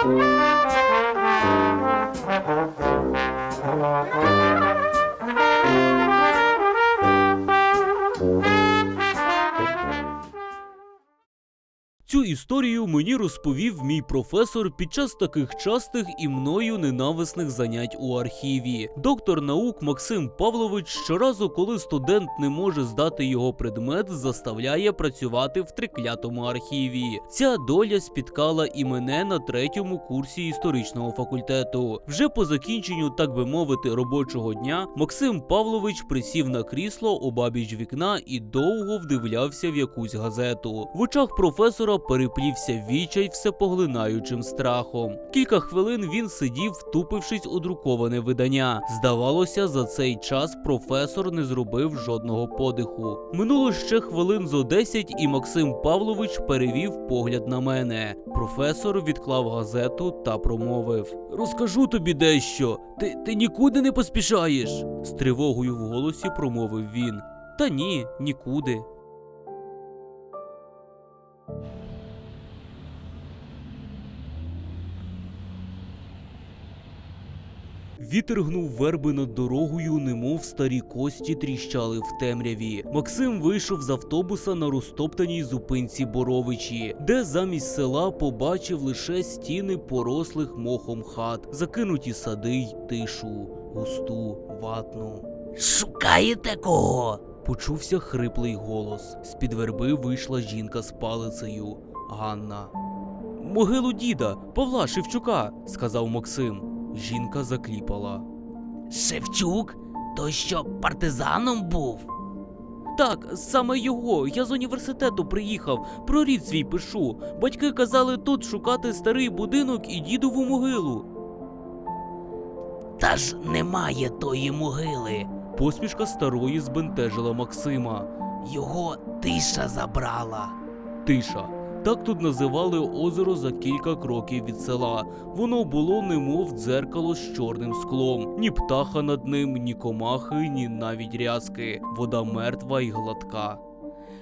Thank you. Історію мені розповів мій професор під час таких частих і мною ненависних занять у архіві. Доктор наук Максим Павлович щоразу, коли студент не може здати його предмет, заставляє працювати в триклятому архіві. Ця доля спіткала і мене на третьому курсі історичного факультету. Вже по закінченню, так би мовити, робочого дня Максим Павлович присів на крісло обабіч вікна і довго вдивлявся в якусь газету. В очах професора переплівся відчай всепоглинаючим страхом. Кілька хвилин він сидів, втупившись у друковане видання. Здавалося, за цей час професор не зробив жодного подиху. Минуло ще хвилин зо десять, і Максим Павлович перевів погляд на мене. Професор відклав газету та промовив: Розкажу тобі дещо. Ти, ти нікуди не поспішаєш. З тривогою в голосі промовив він. Та ні, нікуди. Вітер гнув верби над дорогою, немов старі кості тріщали в темряві. Максим вийшов з автобуса на розтоптаній зупинці Боровичі, де замість села побачив лише стіни порослих мохом хат, закинуті сади й тишу, густу, ватну. Шукаєте кого? Почувся хриплий голос. З-під верби вийшла жінка з палицею Ганна. Могилу діда Павла Шевчука, сказав Максим. Жінка закліпала. Шевчук? Той, що партизаном був? Так, саме його. Я з університету приїхав. Про рід свій пишу. Батьки казали тут шукати старий будинок і дідову могилу. Та ж немає тої могили. Посмішка старої збентежила Максима. Його тиша забрала. Тиша. Так тут називали озеро за кілька кроків від села. Воно було немов дзеркало з чорним склом. Ні птаха над ним, ні комахи, ні навіть рязки. Вода мертва й гладка.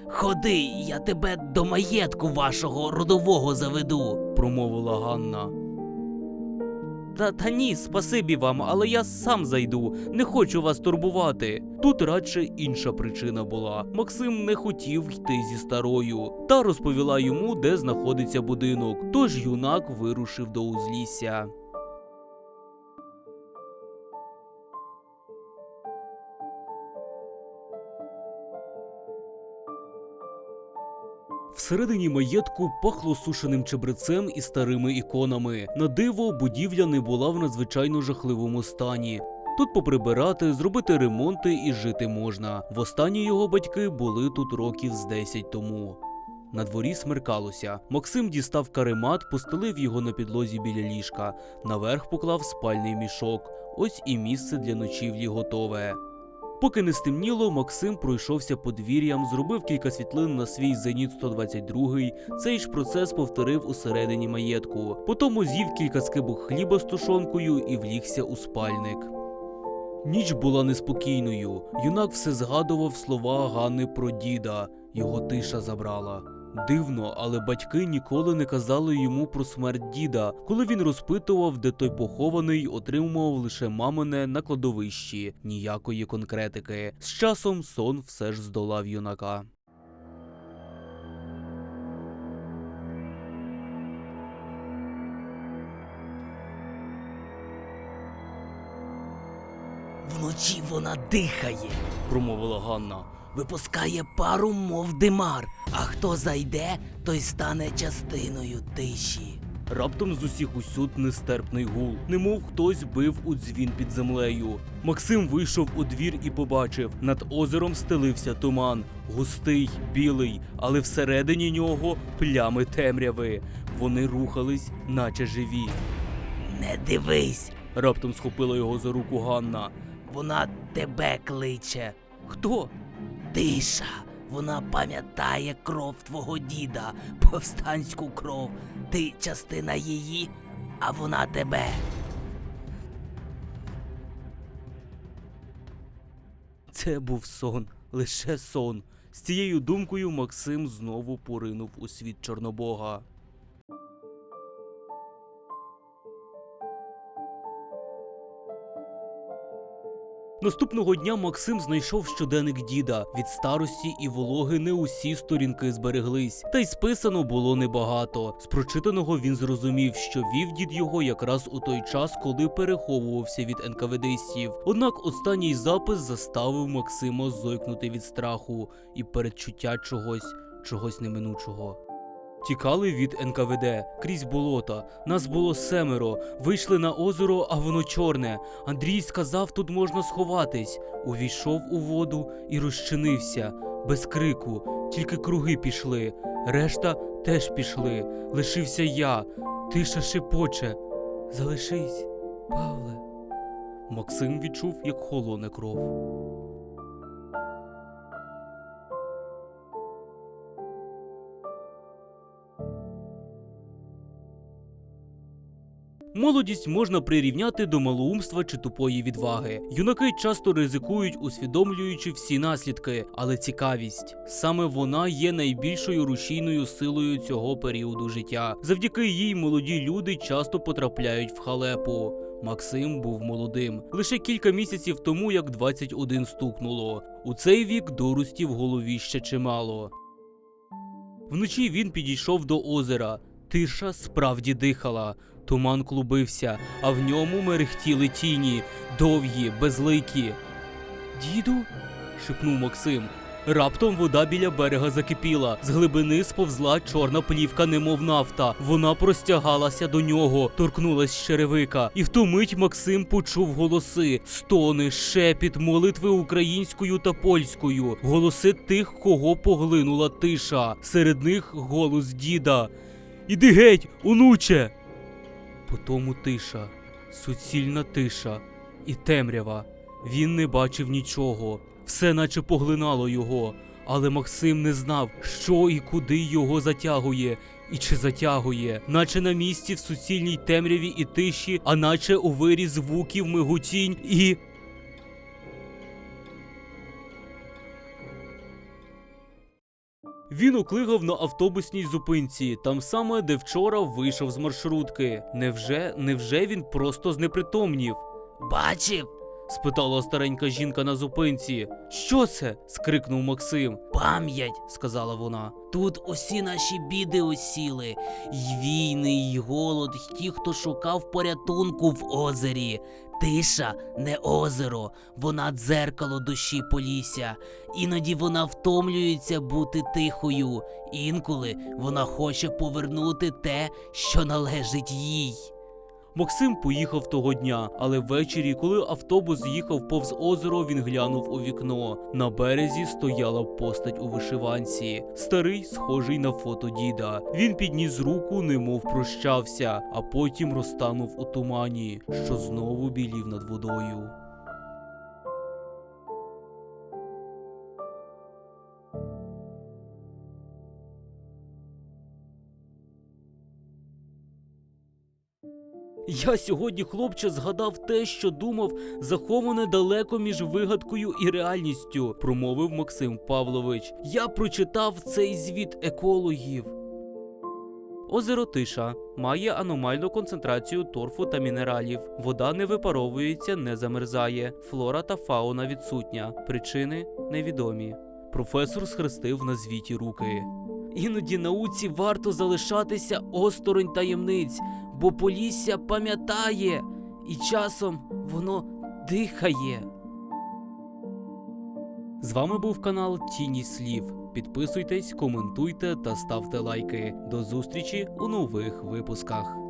Ходи, я тебе до маєтку вашого родового заведу. промовила Ганна. Та, та ні, спасибі вам, але я сам зайду. Не хочу вас турбувати. Тут радше інша причина була. Максим не хотів йти зі старою. Та розповіла йому, де знаходиться будинок. Тож юнак вирушив до узлісся. Всередині маєтку пахло сушеним чебрецем і старими іконами. На диво, будівля не була в надзвичайно жахливому стані. Тут поприбирати, зробити ремонти і жити можна. Востаннє його батьки були тут років з 10 тому. На дворі смеркалося. Максим дістав каремат, постелив його на підлозі біля ліжка. Наверх поклав спальний мішок. Ось і місце для ночівлі готове. Поки не стемніло, Максим пройшовся подвір'ям, зробив кілька світлин на свій зеніт 122 Цей ж процес повторив усередині маєтку. Потім з'їв кілька скибок хліба з тушонкою і влігся у спальник. Ніч була неспокійною. Юнак все згадував слова Гани про діда. Його тиша забрала. Дивно, але батьки ніколи не казали йому про смерть діда. Коли він розпитував, де той похований, отримував лише мамине на кладовищі, ніякої конкретики. З часом сон все ж здолав юнака. Вночі вона дихає, Промовила Ганна. Випускає пару, мов димар. А хто зайде, той стане частиною тиші. Раптом з усіх усюд нестерпний гул, немов хтось бив у дзвін під землею. Максим вийшов у двір і побачив, над озером стелився туман, густий, білий, але всередині нього плями темряви. Вони рухались, наче живі. Не дивись, Раптом схопила його за руку Ганна. вона тебе кличе. Хто? Тиша. Вона пам'ятає кров твого діда, повстанську кров. Ти частина її, а вона тебе. Це був сон, лише сон. З цією думкою Максим знову поринув у світ Чорнобога. Наступного дня Максим знайшов щоденник діда. Від старості і вологи не усі сторінки збереглись, та й списано було небагато. З прочитаного він зрозумів, що вів дід його якраз у той час, коли переховувався від НКВДистів. Однак останній запис заставив Максима зойкнути від страху і передчуття чогось, чогось неминучого. Тікали від НКВД крізь болота. Нас було семеро. Вийшли на озеро, а воно чорне. Андрій сказав, тут можна сховатись. Увійшов у воду і розчинився без крику, тільки круги пішли. Решта теж пішли. Лишився я. Тиша шепоче. Залишись, Павле. Максим відчув, як холоне кров. Молодість можна прирівняти до малоумства чи тупої відваги. Юнаки часто ризикують, усвідомлюючи всі наслідки, але цікавість саме вона є найбільшою рушійною силою цього періоду життя. Завдяки їй молоді люди часто потрапляють в халепу. Максим був молодим лише кілька місяців тому, як 21 стукнуло. У цей вік дурості в голові ще чимало. Вночі він підійшов до озера. Тиша справді дихала. Туман клубився, а в ньому мерехтіли тіні, довгі, безликі. Діду? шепнув Максим. Раптом вода біля берега закипіла. З глибини сповзла чорна плівка, немов нафта. Вона простягалася до нього, торкнулась черевика. І в ту мить Максим почув голоси, стони, шепіт, молитви українською та польською, голоси тих, кого поглинула тиша. Серед них голос діда. Іди геть, онуче! Потому тиша, суцільна тиша і темрява. Він не бачив нічого, все наче поглинало його, але Максим не знав, що і куди його затягує, і чи затягує, наче на місці в суцільній темряві і тиші, а наче у вирі звуків мигутінь і. Він уклигав на автобусній зупинці, там саме, де вчора вийшов з маршрутки. Невже, невже він просто знепритомнів? Бачив? Спитала старенька жінка на зупинці. Що це? скрикнув Максим. Пам'ять. Сказала вона. Тут усі наші біди осіли, й війни, й голод, й ті, хто шукав порятунку в озері. Тиша не озеро, вона дзеркало душі Полісся. Іноді вона втомлюється бути тихою, інколи вона хоче повернути те, що належить їй. Максим поїхав того дня, але ввечері, коли автобус їхав повз озеро, він глянув у вікно. На березі стояла постать у вишиванці, старий, схожий на фото діда. Він підніс руку, немов прощався, а потім розтанув у тумані, що знову білів над водою. Я сьогодні, хлопче, згадав те, що думав, заховане далеко між вигадкою і реальністю, промовив Максим Павлович. Я прочитав цей звіт екологів. Озеро Тиша має аномальну концентрацію торфу та мінералів. Вода не випаровується, не замерзає. Флора та фауна відсутня. Причини невідомі. Професор схрестив на звіті руки. Іноді науці варто залишатися осторонь таємниць, бо Полісся пам'ятає, і часом воно дихає. З вами був канал Тіні Слів. Підписуйтесь, коментуйте та ставте лайки. До зустрічі у нових випусках.